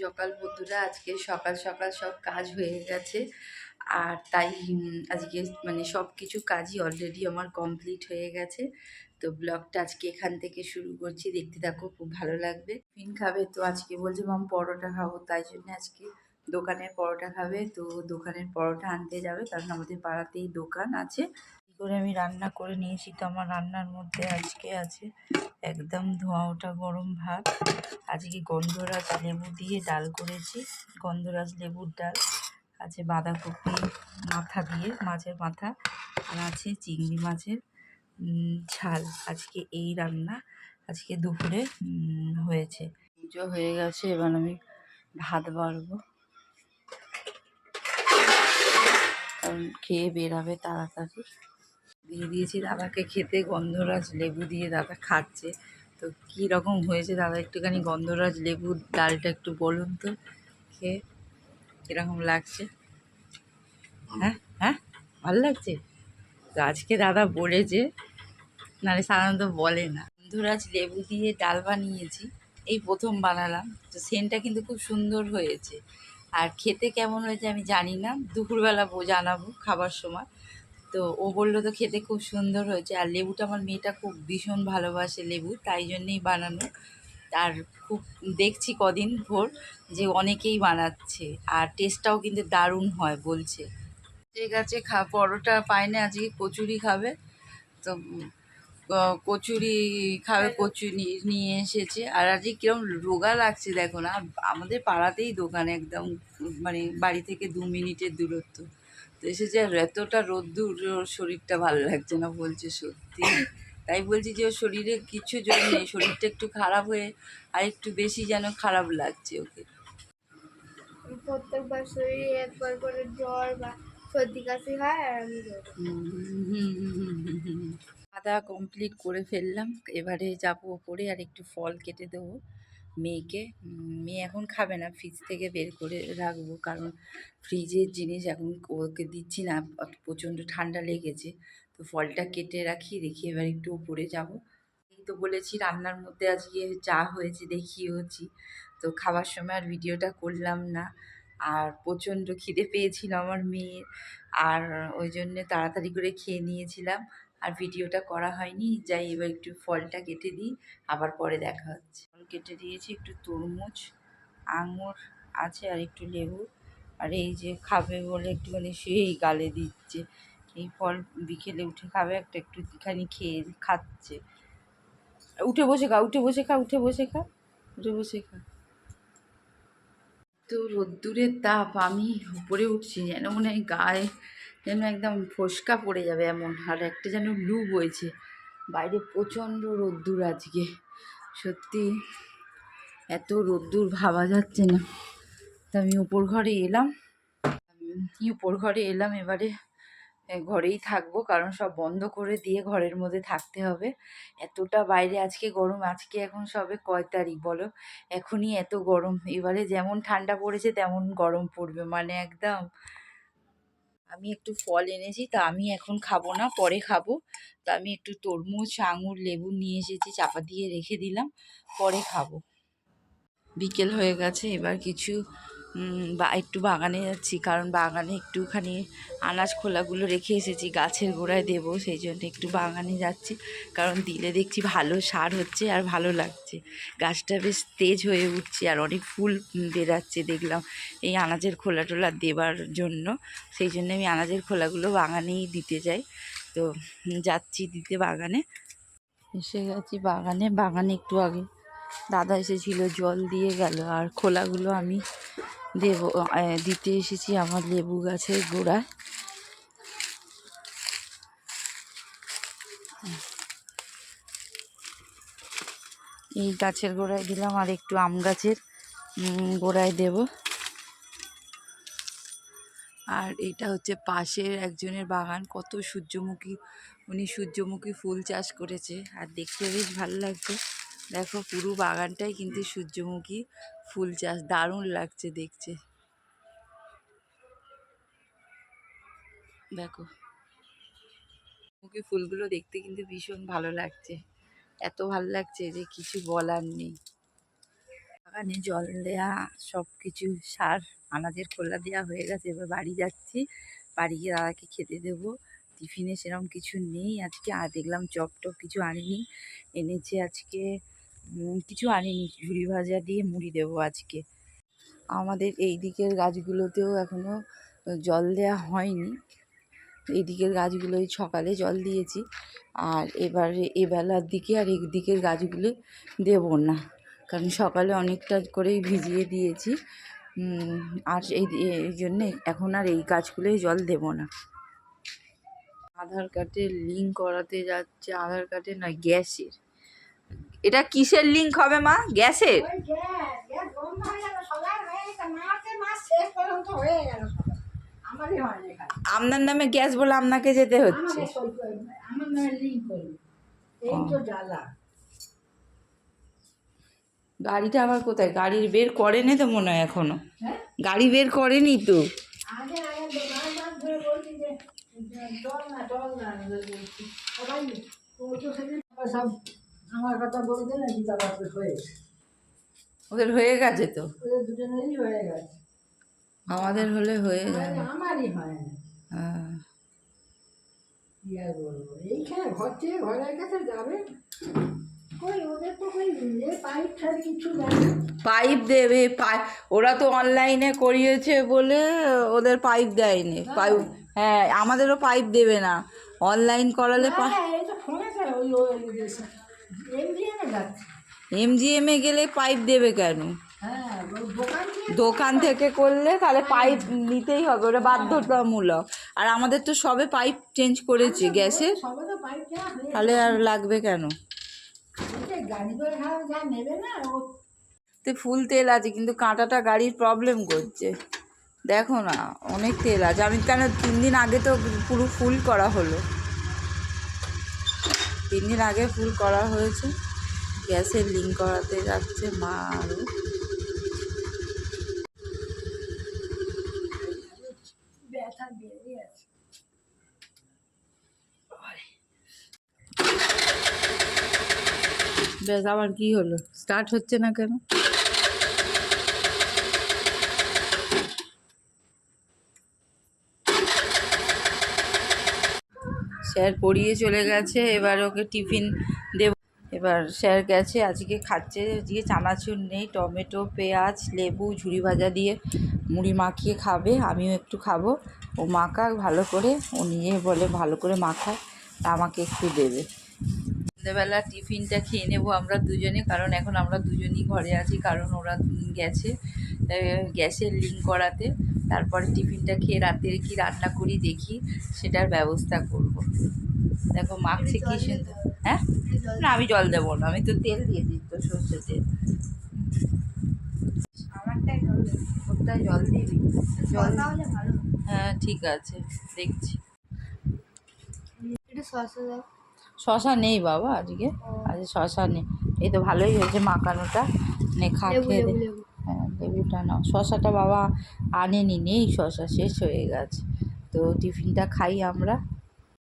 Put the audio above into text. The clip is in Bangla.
সকাল বন্ধুরা, আজকে সকাল সকাল সব কাজ হয়ে গেছে। আর তাই আজকে মানে সব কিছু কাজই অলরেডি আমার কমপ্লিট হয়ে গেছে। তো ব্লগটা আজকে এখান থেকে শুরু করছি। দেখতে থাকো, খুব ভালো লাগবে। টিফিন খাবে তো আজকে বলছে, মাম, পরোটা খাব। তাই জন্য আজকে দোকানের পরোটা খাবে। তো দোকানের পরোটা আনতে যাবে, কারণ আমাদের পাড়াতেই দোকান আছে। করে আমি রান্না করে নিয়েছি। তো আমার রান্নার মধ্যে আজকে আছে একদম ধোঁয়া ওঠা গরম ভাত। আজকে গন্ধরাজ লেবু দিয়ে ডাল করেছি। গন্ধরাজ লেবুর ডাল। আছে বাঁধাকপি মাথা দিয়ে, মাছের মাথা। আর আছে চিংড়ি মাছের ঝাল। আজকে এই রান্না আজকে দুপুরে হয়েছে। পুজো হয়ে গেছে, এবার আমি ভাত বাড়বো। খেয়ে বেরাবে তাড়াতাড়ি। দিয়ে দিয়েছি। দাদাকে খেতে গন্ধরাজ লেবু দিয়ে দাদা খাচ্ছে। তো কী রকম হয়েছে দাদা? একটুখানি গন্ধরাজ লেবুর ডালটা একটু বলুন তো। খেয়ে কীরকম লাগছে? হ্যাঁ হ্যাঁ ভালো লাগছে? তো আজকে দাদা বলেছে, নাহলে সাধারণত বলে না। গন্ধরাজ লেবু দিয়ে ডাল বানিয়েছি, এই প্রথম বানালাম। তো সেনটা কিন্তু খুব সুন্দর হয়েছে। আর খেতে কেমন হয়েছে আমি জানি না। দুপুরবেলা জানাব খাবার সময়। তো ও বলল, তো খেতে খুব সুন্দর হয়েছে। আর লেবুটা আমার মেয়েটা খুব ভীষণ ভালোবাসে লেবু, তাই জন্যেই বানানো। আর খুব দেখছি কদিন ভোর যে অনেকেই বানাচ্ছে, আর টেস্টটাও কিন্তু দারুণ হয় বলছে। ঠিক আছে, খা, পরোটা পায় না, আজকে কচুরি খাবে। তো কচুরি খাবে, কচুরি নিয়ে এসেছে। আর আজকে কীরকম রোগা লাগছে, দেখো না। আমাদের পাড়াতেই দোকান একদম মানে বাড়ি থেকে দু মিনিটের দূরত্ব। তো এসেছে আর এতটা রোদ্দুর ওর শরীরটা ভালো লাগছে না বলছে সত্যি। তাই বলছি যে ওর শরীরে কিছু জোর নেই শরীরটা একটু খারাপ হয়ে আর একটু বেশি যেন খারাপ লাগছে ওকে। প্রত্যেক বছরই একবার করে জ্বর বা সর্দি কাশি হয় আর আমি খাওয়া কমপ্লিট করে ফেললাম এবারে যাব ওপরে আর একটু ফল কেটে দেবো। মেয়েকে মেয়ে এখন খাবে না ফ্রিজ থেকে বের করে রাখব। কারণ ফ্রিজের জিনিস এখন ওকে দিচ্ছি না প্রচণ্ড ঠান্ডা লেগেছে। তো ফলটা কেটে রাখি, দেখি এবার একটু উপরে যাব। তো বলেছি, রান্নার মধ্যে আজকে যা হয়েছে দেখিয়েওছি। তো খাবার সময় আর ভিডিওটা করলাম না। আর প্রচণ্ড খিদে পেয়েছিল আমার মেয়ের আর ওই জন্যে তাড়াতাড়ি করে খেয়ে নিয়েছিলাম। আর ভিডিওটা করা হয়নি, যাই এবার একটু ফলটা কেটে দিই, আবার পরে দেখা হচ্ছে। কেটে দিয়েছি, একটু তরমুজ, আঙুর আছে আর একটু লেবু। আর এই যে খাবে বলে একটুখানি সেই গালে দিচ্ছে। এই ফল বিকেলে উঠে খাবে, একটা একটুখানি খেয়ে খাচ্ছে। উঠে বসে খা, উঠে বসে খা, উঠে বসে খা, উঠে বসে খা। তো রোদ্দুরের তাপ, আমি উপরে উঠছি যেন মনে হয় গায়ে যেন একদম ফোসকা পড়ে যাবে এমন। আর একটা যেন লু বইছে। বাইরে প্রচণ্ড রোদ্দুর আজকে। সত্যি এত রোদ্দুর ভাবা যাচ্ছে না। তা আমি উপর ঘরে এলাম। আমি উপর ঘরে এলাম, এবারে ঘরেই থাকব, কারণ সব বন্ধ করে দিয়ে ঘরের মধ্যে থাকতে হবে। এতটা বাইরে, আজকে গরম, আজকে এখন সবে কয় তারিখ বলো? এখনই এত গরম। এবারে যেমন ঠান্ডা পড়েছে, তেমন গরম পড়বে মানে একদম আমি একটু ফল এনেছি, তা আমি এখন খাব না, পরে খাব। তা আমি একটু তরমুজ, আঙুর, লেবু নিয়ে এসেছি, চাপা দিয়ে রেখে দিলাম, পরে খাব। বিকেল হয়ে গেছে, এবার কিছু বা একটু বাগানে যাচ্ছি, কারণ বাগানে একটুখানি আনাজ খোলাগুলো রেখে এসেছি, গাছের গোড়ায় দেবো, সেই জন্য একটু বাগানে যাচ্ছি। কারণ দিলে দেখছি ভালো সার হচ্ছে আর ভালো লাগছে। গাছটা বেশ তেজ হয়ে উঠছে আর অনেক ফুল বেরাচ্ছে দেখলাম এই আনাজের খোলা টোলা দেবার জন্য। সেই জন্য আমি আনাজের খোলাগুলো বাগানেই দিতে যাই। তো যাচ্ছি দিতে বাগানে। এসে গেছি বাগানে বাগানে একটু আগে। দাদা এসেছিল, জল দিয়ে গেল। আর খোলাগুলো আমি দেবো দিতে এসেছি আমার লেবু গাছের গোড়ায়। এই গাছের গোড়ায় দিলাম আর একটু আম গাছের গোড়ায় দেব। আর এটা হচ্ছে পাশের একজনের বাগান, কত সূর্যমুখী, উনি সূর্যমুখী ফুল চাষ করেছে। আর দেখতে বেশ ভালো লাগছে। দেখো পুরো বাগানটাই কিন্তু সূর্যমুখী ফুল চাষ, দারুণ লাগছে দেখছে দেখো। মুখী ফুলগুলো দেখতে কিন্তু ভীষণ ভালো লাগছে। এত ভালো লাগছে যে কিছু বলার নেই। বাগানে জল দেয়া সব কিছু সার, আনাজের খোলা দেওয়া হয়ে গেছে, এবার বাড়ি যাচ্ছি। বাড়ি গিয়ে দাদাকে খেতে দেবো। টিফিনে সেরকম কিছু নেই। আজকে আর দেখলাম চপ টপ কিছু আনিনি। এনেছে আজকে কিছু আনিনি। ঝুড়ি ভাজা দিয়ে মুড়ি দেবো আজকে। আমাদের এই দিকের গাছগুলোতেও এখনও জল দেওয়া হয়নি। এই দিকের গাছগুলোই সকালে জল দিয়েছি। আর এবারে এবেলার দিকে আর দিকের গাছগুলো দেবো না। কারণ সকালে অনেকটা করেই ভিজিয়ে দিয়েছি। আর এই জন্যে এখন আর এই গাছগুলোই জল দেবো না। আধার কার্ডের লিঙ্ক করাতে যাচ্ছে আধার কার্ডের না গ্যাসের। এটা কিসের লিঙ্ক হবে মা? গ্যাসের। আপনার নামে গ্যাস বলে আপনাকে যেতে হচ্ছে। গাড়িটা আবার কোথায়? গাড়ির বের করেনি তো মনে হয় এখনও। হ্যাঁ? গাড়ি বের করেনি তো। আমার কথা ওদের হয়ে গেছে তো ওদের দুজনেরই হয়ে গেছে আমাদের হলে হয়ে যাবে আমারই হয় হ্যাঁ। যাবে কই ওদের তো কই যে পাইপ ছাড়া কিছু দেয় না। পাইপ দেবে, পাই ওরা তো অনলাইনে করিয়েছে বলে ওদের পাইপ দেয়নি পাইপ হ্যাঁ আমাদেরও পাইপ দেবে না। অনলাইন করালে হ্যাঁ, এমজিএমে গেলে পাইপ দেবে কেন? হ্যাঁ দোকান থেকে করলে তাহলে পাইপ নিতেই হবে ওটা বাধ্যতামূলক। আর আমাদের তো সবে পাইপ চেঞ্জ করেছে গ্যাসের হয়ে তাহলে আর লাগবে কেন? তো ফুল তেল আছে কিন্তু কাঁটাটা গাড়ির প্রবলেম করছে। দেখো না অনেক তেল আছে। আমি কেন তিন দিন আগে তো পুরো ফুল করা হলো। তিন দিন আগে ফুল করা হয়েছে। গ্যাসের লিঙ্ক করাতে যাচ্ছে মা আরও ব্যাস আবার কি হলো? স্টার্ট হচ্ছে না কেন? স্যার পড়িয়ে চলে গেছে, এবার ওকে টিফিন দেব। এবার স্যার গেছে, আজকে খাচ্ছে, আজকে চানাচুর নেই, টমেটো, পেঁয়াজ, লেবু ঝুড়ি ভাজা দিয়ে মুড়ি মাখিয়ে খাবে, আমিও একটু খাব। ও মাখা ভালো করে, ও নিয়ে বলে ভালো করে মাখায় তা আমাকে একটু দেবে। সন্ধ্যেবেলা টিফিনটা খেয়ে নেব আমরা দুজনে, কারণ এখন আমরা দুজনই ঘরে আছি, কারণ ওরা গেছে গ্যাসের লিঙ্ক করাতে। তারপরে টিফিনটা খেয়ে রাতের কি রান্না করি দেখি সেটার ব্যবস্থা করব। দেখো মাখছে কি সুন্দর হ্যাঁ? না আমি জল দেবো না আমি তো তেল দিয়ে দিই তো সর্ষে তেল। জল হ্যাঁ ঠিক আছে দেখছি। শশা নেই বাবা আজকে আজকে শশা নেই। এই তো ভালোই হয়েছে মাখানোটা। নে খা খেয়ে হ্যাঁ লেবুটা নাও। শশাটা বাবা আনেনি, নেই শশা, শেষ হয়ে গেছে। তো টিফিনটা খাই আমরা।